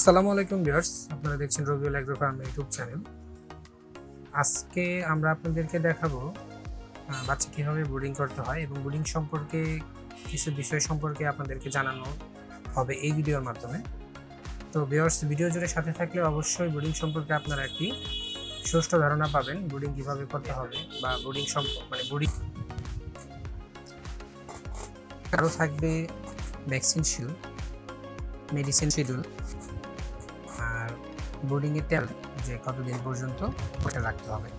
আসসালামু আলাইকুম ভিউয়ার্স, আপনারা দেখছেন Rabiul agro farm YouTube channel. আজকে আমরা আপনাদেরকে দেখাবো বাচ্চা কীভাবে বোর্ডিং করতে হয় এবং বোর্ডিং সম্পর্কে কিছু বিষয় সম্পর্কে আপনাদেরকে জানানো হবে এই ভিডিওর মাধ্যমে। তো ভিউয়ার্স, ভিডিও জুড়ে সাথে থাকলে অবশ্যই বোর্ডিং সম্পর্কে আপনারা একটি সুষ্ঠু ধারণা পাবেন, বোর্ডিং কীভাবে করতে হবে বা বোর্ডিং সম্পর্ক মানে বোর্ডিং আরও থাকবে ভ্যাকসিন শিডিউল, মেডিসিন শিডিউল। আর বোর্ডিং এর তেল যে কতদিন পর্যন্ত ওটা রাখতে হবে।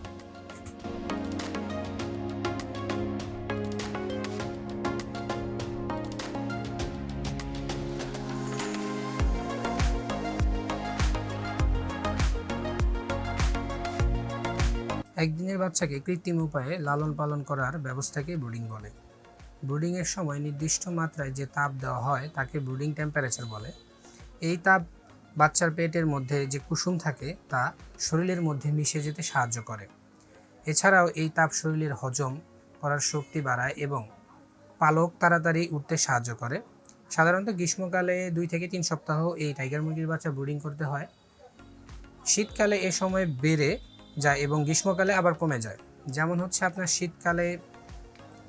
একদিনের বাচ্চাকে কৃত্রিম উপায়ে লালন পালন করার ব্যবস্থাকে ব্রুডিং বলে। ব্রুডিং এর সময় নির্দিষ্ট মাত্রায় যে তাপ দেওয়া হয় তাকে ব্রুডিং টেম্পারেচার বলে। এই তাপ বাচ্চার পেটের মধ্যে যে কুসুম থাকে তা শরীরের মধ্যে মিশে যেতে সাহায্য করে। এছাড়াও এই তাপ শরীরের হজম করার শক্তি বাড়ায় এবং পালক তাড়াতাড়ি উঠতে সাহায্য করে। সাধারণত গ্রীষ্মকালে দুই থেকে তিন সপ্তাহ এই টাইগার মুরগির বাচ্চা ব্রুডিং করতে হয়। শীতকালে এ সময় বেড়ে যায় এবং গ্রীষ্মকালে আবার কমে যায়। যেমন হচ্ছে আপনার শীতকালে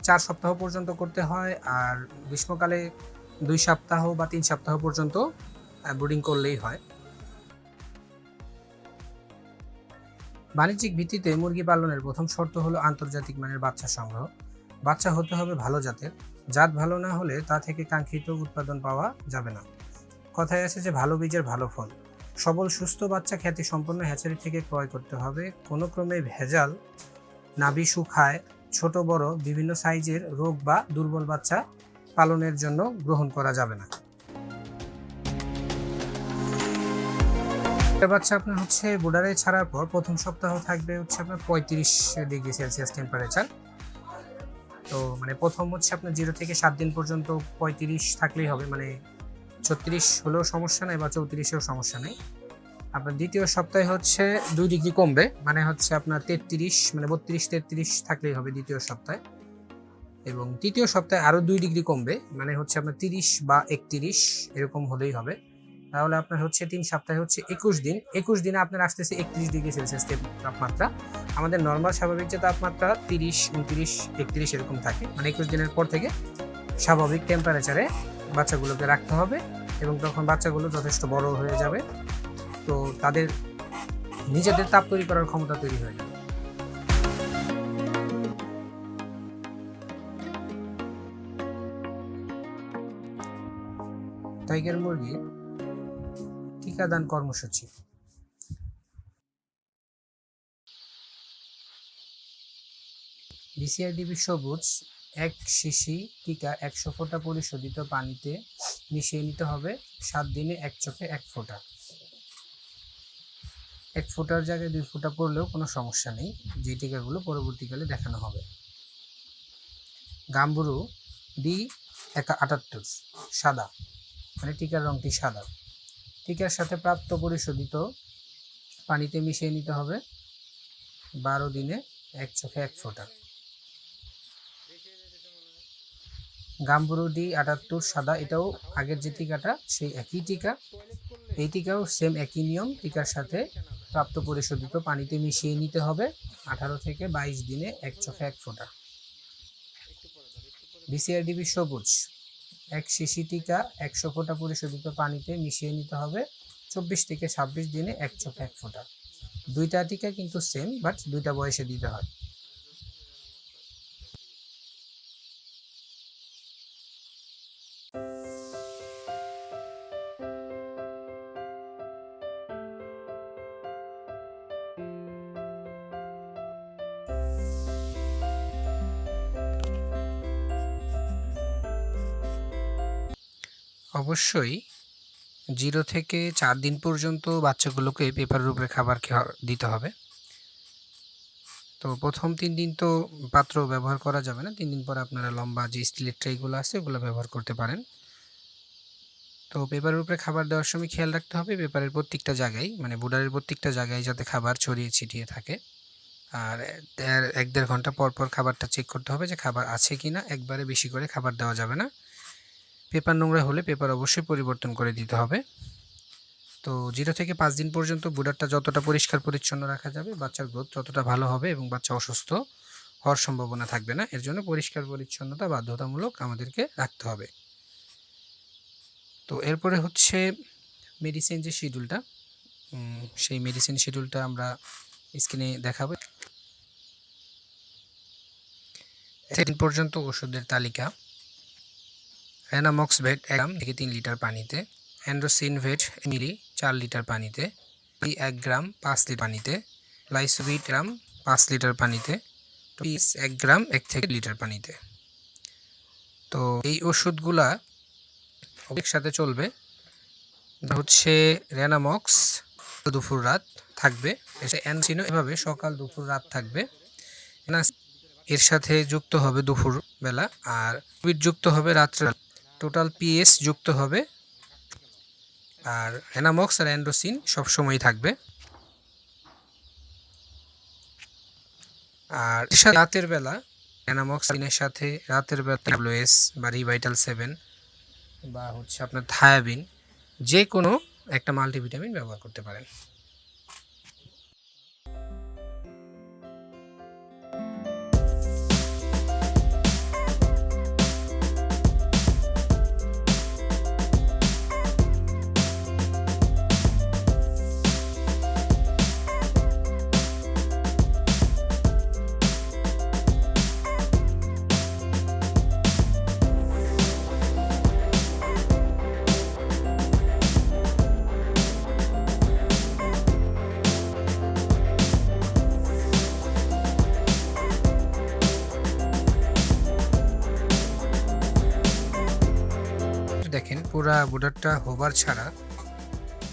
চার সপ্তাহ পর্যন্ত করতে হয় আর গ্রীষ্মকালে দুই সপ্তাহ বা তিন সপ্তাহ পর্যন্ত ব্রুডিং করলেই হয়। বাণিজ্যিক ভিত্তিতে মুরগি পালনের প্রথম শর্ত হলো আন্তর্জাতিক মানের বাচ্চা সংগ্রহ। বাচ্চা হতে হবে ভালো জাতের। জাত ভালো না হলে তা থেকে কাঙ্ক্ষিত উৎপাদন পাওয়া যাবে না। কথায় আছে যে ভালো বীজের ভালো ফল। সবল, সুস্থ বাচ্চা খ্যাতি সম্পন্ন হ্যাচারি থেকে ক্রয় করতে হবে। কোনো ক্রমে ভেজাল, নাভি শুকায়, ছোট, বড়, বিভিন্ন সাইজের রোগ বা দুর্বল বাচ্চা পালনের জন্য গ্রহণ করা যাবে না। একটা বাচ্চা আপনার হচ্ছে বোর্ডারে ছাড়ার পর প্রথম সপ্তাহ থাকবে হচ্ছে আপনার পঁয়ত্রিশ ডিগ্রি সেলসিয়াস টেম্পারেচার তো মানে প্রথম হচ্ছে আপনার জিরো থেকে সাত দিন পর্যন্ত পঁয়ত্রিশ থাকলেই হবে মানে ছত্রিশ হলেও সমস্যা নেই বা চৌত্রিশেও সমস্যা নেই। আপনার দ্বিতীয় সপ্তাহে হচ্ছে দুই ডিগ্রি কমবে মানে হচ্ছে আপনার তেত্রিশ মানে বত্রিশ, তেত্রিশ থাকলেই হবে দ্বিতীয় সপ্তাহে। এবং তৃতীয় সপ্তাহে আরও দুই ডিগ্রি কমবে মানে হচ্ছে আপনার তিরিশ বা একত্রিশ এরকম হলেই হবে। তাহলে আপনার হচ্ছে তিন সপ্তাহে হচ্ছে একুশ দিন। একুশ দিনে আপনার আসতেছে একত্রিশ ডিগ্রি সেলসিয়াস তাপমাত্রা। আমাদের নর্মাল স্বাভাবিক যে তাপমাত্রা তিরিশ, উনত্রিশ, একত্রিশ এরকম থাকে। মানে একুশ দিনের পর থেকে স্বাভাবিক টেম্পারেচারে বাচ্চাগুলোকে রাখতে হবে এবং তখন বাচ্চাগুলো যথেষ্ট বড় হয়ে যাবে। তো তাদের নিজেদের তাপ তৈরি করার ক্ষমতা তৈরি হয়ে যাবে। টাইগার মুরগির টিকাদান কর্মসূচি। বিসিআরডিবি সবুজ, এক শিশি টিকা একশো ফোঁটা পরিশোধিত পানিতে মিশিয়ে নিতে হবে, সাত দিনে এক চোখে এক ফোঁটা। এক ফোঁটার জায়গায় দুই ফোঁটা পড়লেও কোনো সমস্যা নেই, যে টিকাগুলো পরবর্তীকালে দেখানো হবে। গাম্বুরু, ডি একা আটাত্তর সাদা মানে টিকার রংটি সাদা। টিকার সাথে প্রাপ্ত পরিশোধিত পানিতে মিশিয়ে নিতে হবে বারো দিনে এক চোখে এক ফোঁটা। গাম্বুরু ডি আটাত্তর, সাদা, এটাও আগের যে টিকাটা সেই একই টিকা। এই টিকাও সেম একই নিয়ম, টিকার সাথে প্রাপ্ত পরিশোধিত পানিতে মিশিয়ে নিতে হবে আঠারো থেকে বাইশ দিনে এক চোখে এক ফোঁটা। বিসিআরডিবি সবুজ। এক শিশি টিকা একশো ফোঁটা পরিশোধিত পানিতে মিশিয়ে নিতে হবে। চব্বিশ থেকে ছাব্বিশ দিনে এক চোখে এক ফোঁটা। দুইটা টিকা কিন্তু সেম বাট দুইটা বয়সে দিতে হয়। অবশ্যই জিরো থেকে চার দিন পর্যন্ত বাচ্চাগুলোকে পেপারের উপরে খাবার দিতে হবে। তো প্রথম তিন দিন তো পাত্র ব্যবহার করা যাবে না। তিন দিন পর আপনারা লম্বা যে স্টিলের ট্রেগুলো আছে, ওগুলো ব্যবহার করতে পারেন। তো পেপারের উপরে খাবার দেওয়ার সময় খেয়াল রাখতে হবে, পেপারের প্রত্যেকটা জায়গায় মানে বুডারের প্রত্যেকটা জায়গায় যাতে খাবার ছড়িয়ে ছিটিয়ে থাকে। আর এক দেড় ঘণ্টা পর পর খাবারটা চেক করতে হবে যে খাবার আছে কি না একবারে বেশি করে খাবার দেওয়া যাবে না। পেপার নোংরা হলে পেপার অবশ্যই পরিবর্তন করে দিতে হবে। তো জিরো থেকে পাঁচ দিন পর্যন্ত বুডারটা যতটা পরিষ্কার, পরিচ্ছন্ন রাখা যাবে, বাচ্চার গ্রোথ ততটা ভালো হবে এবং বাচ্চা অসুস্থ হওয়ার সম্ভাবনা থাকবে না। এর জন্য পরিষ্কার, পরিচ্ছন্নতা বাধ্যতামূলক আমাদেরকে রাখতে হবে। তো এরপরে হচ্ছে মেডিসিন যে শিডিউলটা সেই মেডিসিন শিডিউলটা আমরা স্ক্রিনে দেখাবো। দিন পর্যন্ত ওষুধের তালিকা। অ্যানামক্স ভেট এক গ্রাম থেকে তিন লিটার পানিতে অ্যান্ড্রোসিন ভেট মিলি চার লিটার পানিতে এক গ্রাম পাঁচ লিটার পানিতে লাইসোভিট গ্রাম পাঁচ লিটার পানিতে পিস এক গ্রাম এক থেকে লিটার পানিতে। তো এই ওষুধগুলা একসাথে চলবে। হচ্ছে রেনামক্স দুপুর রাত থাকবে। এটা অ্যানসিনো এভাবে সকাল দুপুর রাত থাকবে। এর সাথে যুক্ত হবে দুপুর বেলা আর যুক্ত হবে রাত্রে টোটাল পিএস যুক্ত হবে। আর অ্যানামক্স আর অ্যান্ড্রোসিন সবসময় থাকবে। আর রাতের বেলা অ্যানামক্সিনের সাথে রাতের বেলা ট্যাবলোএস বা রিভাইটাল সেভেন বা হচ্ছে আপনার থায়াবিন যে কোনো একটা মাল্টিভিটামিন ব্যবহার করতে পারেন। পুরা বোর্ডারটা হোবার ছাড়া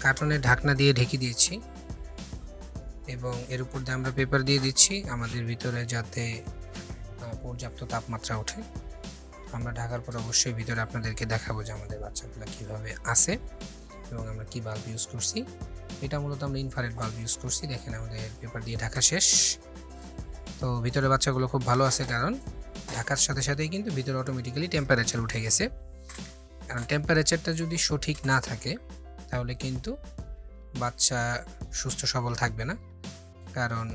কার্টনের ঢাকনা দিয়ে ঢেকে দিয়েছি এবং এর উপর দিয়ে আমরা পেপার দিয়ে দিচ্ছি আমাদের ভিতরে যাতে পর্যাপ্ত তাপমাত্রা ওঠে। আমরা ঢাকার পর অবশ্যই ভিতরে আপনাদেরকে দেখাবো যে আমাদের বাচ্চাগুলো কীভাবে আসে এবং আমরা কী বাল্ব ইউজ করছি। এটা মূলত আমরা ইনফারেট বাল্ব ইউজ করছি। দেখেন আমাদের পেপার দিয়ে ঢাকা শেষ। তো ভিতরে বাচ্চাগুলো খুব ভালো আছে কারণ ঢাকার সাথে সাথেই কিন্তু ভিতরে অটোমেটিক্যালি টেম্পারেচার উঠে গেছে। কারণ টেম্পারেচারটা যদি সঠিক না থাকে, তাহলে কিন্তু বাচ্চা সুস্থ সবল থাকবে না। কারণ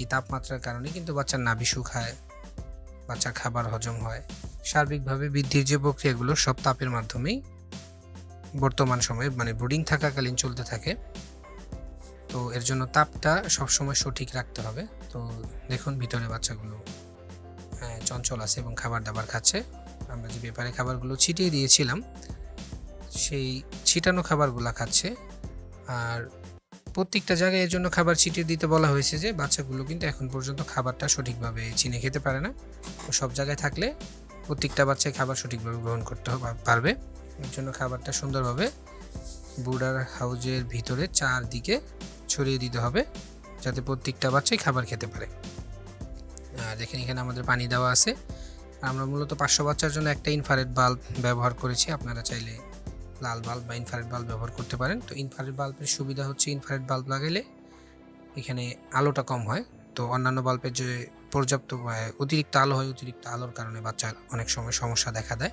এই তাপমাত্রার কারণে কিন্তু বাচ্চার নাভি শুকায় বাচ্চার খাবার হজম হয়। সার্বিকভাবে বৃদ্ধির যে প্রক্রিয়াগুলো, সব তাপের মাধ্যমেই বর্তমান সময়ে মানে ব্রুডিং থাকাকালীন চলতে থাকে। তো এর জন্য তাপটা সবসময় সঠিক রাখতে হবে। তো দেখুন ভিতরে বাচ্চাগুলো চঞ্চল আছে এবং খাবার দাবার খাচ্ছে। আমরা যে পেপারে খাবারগুলো ছিটিয়ে দিয়েছিলাম, সেই ছিটানো খাবারগুলো খাচ্ছে। আর প্রত্যেকটা জায়গায় এর জন্য খাবার ছিটিয়ে দিতে বলা হয়েছে যে, বাচ্চাগুলো কিন্তু এখন পর্যন্ত খাবারটা সঠিকভাবে চিনে খেতে পারে না। তো সব জায়গায় থাকলে প্রত্যেকটা বাচ্চাই খাবার সঠিকভাবে গ্রহণ করতে পারবে। এর জন্য খাবারটা সুন্দরভাবে বুডার হাউজের ভিতরে চারদিকে ছড়িয়ে দিতে হবে, যাতে প্রত্যেকটা বাচ্চাই খাবার খেতে পারে। আর দেখেন এখানে আমাদের পানি দেওয়া আছে। আমরা মূলত পাঁচশো বাচ্চার জন্য একটা ইনফারেট বাল্ব ব্যবহার করেছি। আপনারা চাইলে লাল বাল্ব বা ইনফারেট বাল্ব ব্যবহার করতে পারেন। তো ইনফারেট বাল্বের সুবিধা হচ্ছে ইনফারেট বাল্ব লাগাইলে এখানে আলোটা কম হয়। তো অন্যান্য বাল্বের যে পর্যাপ্ত অতিরিক্ত আলো হয়, অতিরিক্ত আলোর কারণে বাচ্চার অনেক সময় সমস্যা দেখা দেয়,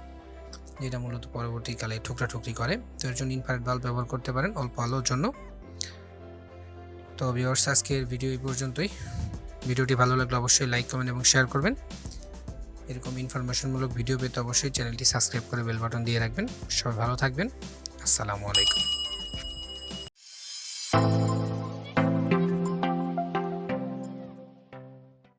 যেটা মূলত পরবর্তীকালে ঠুকরা ঠুকরি করে। তো এর জন্য ইনফারেট বাল্ব ব্যবহার করতে পারেন অল্প আলোর জন্য। তো ভিউয়ার্স আজকের ভিডিও এই পর্যন্তই। ভিডিওটি ভালো লাগলে অবশ্যই লাইক কমেন্ট এবং শেয়ার করবেন। এরকম ইনফরমেশনমূলক ভিডিও পেতে অবশ্যই চ্যানেলটি সাবস্ক্রাইব করে বেল বাটন দিয়ে রাখবেন। সবাই ভালো থাকবেন। আসসালামু আলাইকুম।